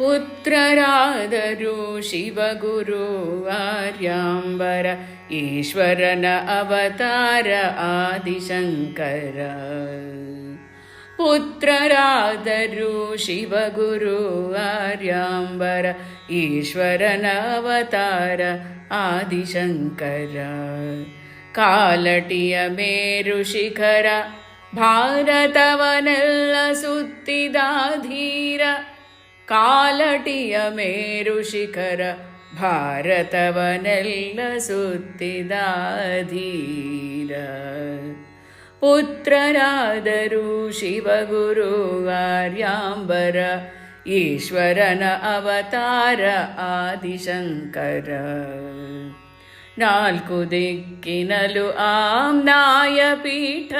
ಪುತ್ರರಾದರು ಶಿವಗುರು ಆರ್ಯಾಂಬರ, ಈಶ್ವರನ ಅವತಾರ ಆದಿಶಂಕರ. ಪುತ್ರರಾದರು ಶಿವಗುರು ಆರ್ಯಾಂಬರ, ಈಶ್ವರನ ಅವತಾರ ಆದಿಶಂಕರ. ಕಾಲಟಿಯ ಮೇರು ಶಿಖರ, ಭಾರತವನೆಲ್ಲ ಸುತ್ತಿದ ಧೀರ. ಕಾಲಟಿಯ ಮೇರು ಶಿಖರ ಭಾರತವನೆಲ್ಲ ಸುತ್ತಿದಾಧೀರ ಪುತ್ರರಾದರು ಶಿವಗುರು ಆರ್ಯಾಂಬರ, ಈಶ್ವರನ ಅವತಾರ ಆದಿಶಂಕರ. ನಾಲ್ಕು ದಿಕ್ಕಿನಲು ಆಮ್ನಾಯ ಪೀಠ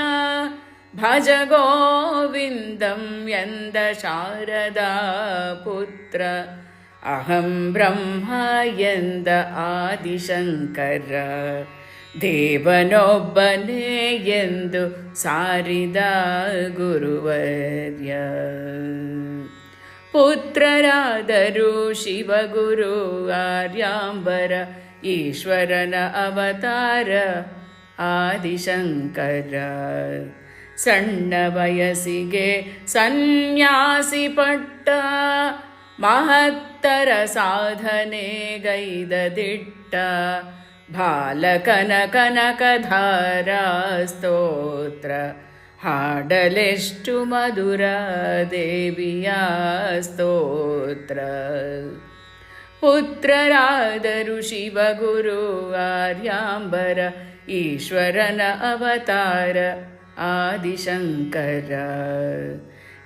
ಭಜ ಗೋವಿಂದಂ ಎಂದ ಶಾರದಾ ಪುತ್ರ ಅಹಂ ಬ್ರಹ್ಮ ಎಂದ ಆದಿಶಂಕರ ದೇವನೊಬ್ಬನೇ ಎಂದು ಸಾರಿದ ಗುರುವರ್ಯ ಪುತ್ರರಾದರು ಶಿವಗುರು ಆರ್ಯಾಂಬರ ಈಶ್ವರನ ಅವತಾರ ಆದಿಶಂಕರ ಸಣ್ಣ ವಯಸ್ಸಿಗೆ ಸನ್ಯಾಸಿ ಪಟ್ಟ ಮಹತ್ತರ ಸಾಧನೆ ಗೈದ ದಿಟ್ಟ. ಬಾಲಕನ ಸ್ತೋತ್ರ ಹಾಡಲೆಷ್ಟು ಮಧುರ ದೇವಿಯ ಸ್ತೋತ್ರ. ಪುತ್ರರಾದರು ಶಿವಗುರು ಆರ್ಯಾಂಬರ ಈಶ್ವರನ ಅವತಾರ आदिशङ्कर।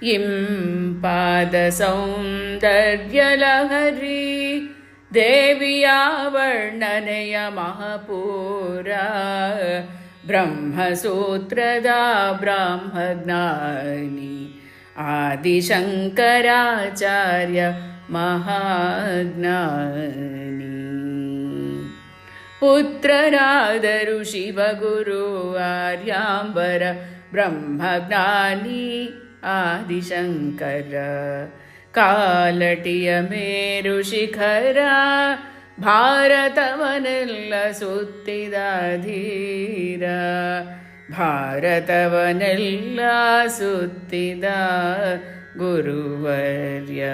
इं पादसौन्दर्यलहरी देव्या वर्णनय महापूरा। ब्रह्मसूत्रदा ब्राह्मज्ञानी आदिशङ्कराचार्य महाज्ञानी। ಪುತ್ರರಾದರು ಶಿವಗುರು ಆರ್ಯಾಂಬರ ಬ್ರಹ್ಮಜ್ಞಾನಿ ಆದಿಶಂಕರ. ಕಾಲಟಿಯ ಮೇರು ಶಿಖರ ಭಾರತವನೆಲ್ಲ ಸುತ್ತಿದ ಧೀರ. ಭಾರತವನೆಲ್ಲ ಸುತ್ತಿದ ಗುರುವರ್ಯ.